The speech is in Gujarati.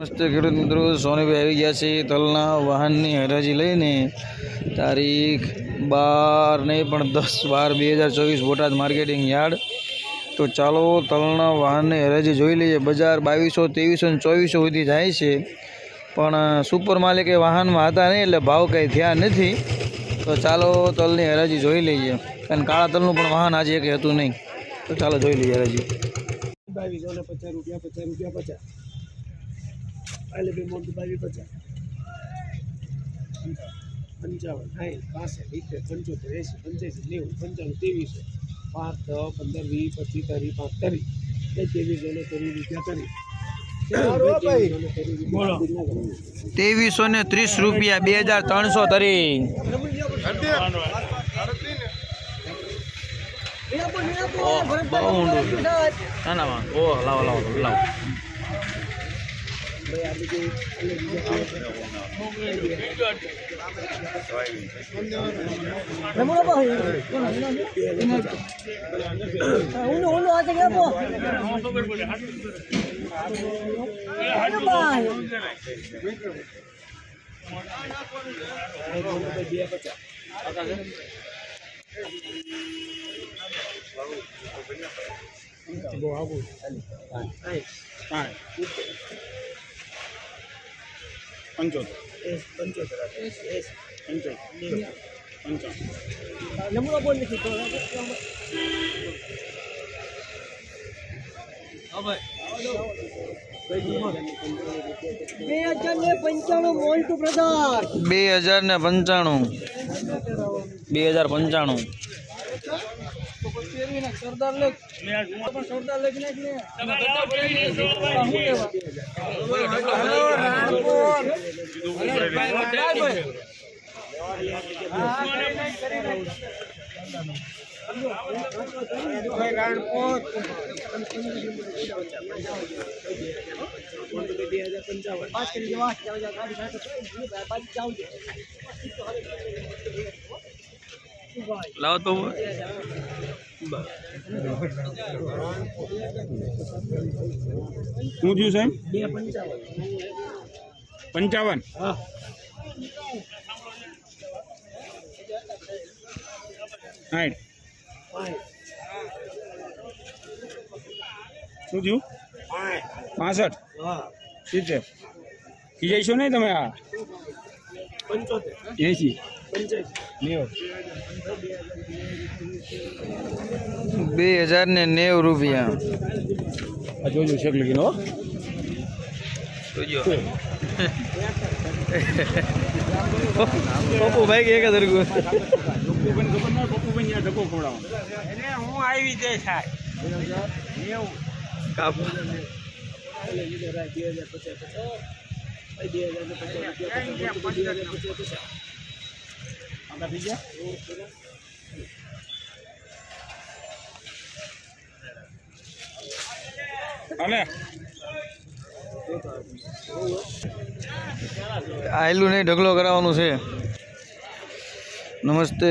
નમસ્તે ખેડૂત મિત્રો, સોનીભાઈ આવી ગયા છે તલના વાહનની હરાજી લઈને. તારીખ બાર નહીં પણ દસ બાર બે હજાર ચોવીસ બોટાદ માર્કેટિંગ યાર્ડ. તો ચાલો તલના વાહનની હરાજી જોઈ લઈએ. બજાર બાવીસો, ત્રેવીસો ને ચોવીસો સુધી જાય છે. પણ સુપર માલિકે વાહનમાં હતા નહીં એટલે ભાવ કંઈ થયા નથી. તો ચાલો તલની હરાજી જોઈ લઈએ. અને કાળા તલનું પણ વાહન આજે કંઈ હતું નહીં. તો ચાલો જોઈ લઈએ હરાજી. પચાસ રૂપિયા પચાસ રૂપિયા, પચાસ. આલે બે મોટ બાવીસ પચાસ પંચાવન સાઠ પાસઠ સિત્તેર પંચોતેર એંસી પંચ્યાસી નેવું પંચાણું ત્રેવીસો પાંચ દસ પંદર વીસ પચીસ ત્રીસ પાંચ ત્રીસ બે ત્રેવીસો ને ત્રીસ રૂપિયા કરી. ત્રેવીસો ને ત્રીસ રૂપિયા બે હજાર ત્રણસો તરી ના ના ઓ લાવો લાવો લાવો. બહુ આવું પંચોતેર એસ પંચોતેર એસ એસ પંચોતેર. નેવું પંચાવન. નમૂનો બોલ નથી તો બે હજાર ને પંચાણું મોન્ટુ પ્રધાન બે હજાર ને પંચાણું. બે હજાર પંચાણું સરદાર લેખ સરદાર લેખ નાખ ને બે હજાર પંચાવન પાંચ કરી દેવા લાવો તો શું થયું સાહેબ? પંચાવન. સાઠ શું થયું? પાસઠ? હા. સિત્તેર કી જઈશો નહીં તમે આ? એસી બે હજાર ને નેવું રૂપિયા. આ જોજો શેક લગીને હો. પપ્પુ ભાઈ એક હજાર ખવડાવો. હું આવી જાય થાય આયલું નહીં ઢગલો કરાવવાનું છે. નમસ્તે.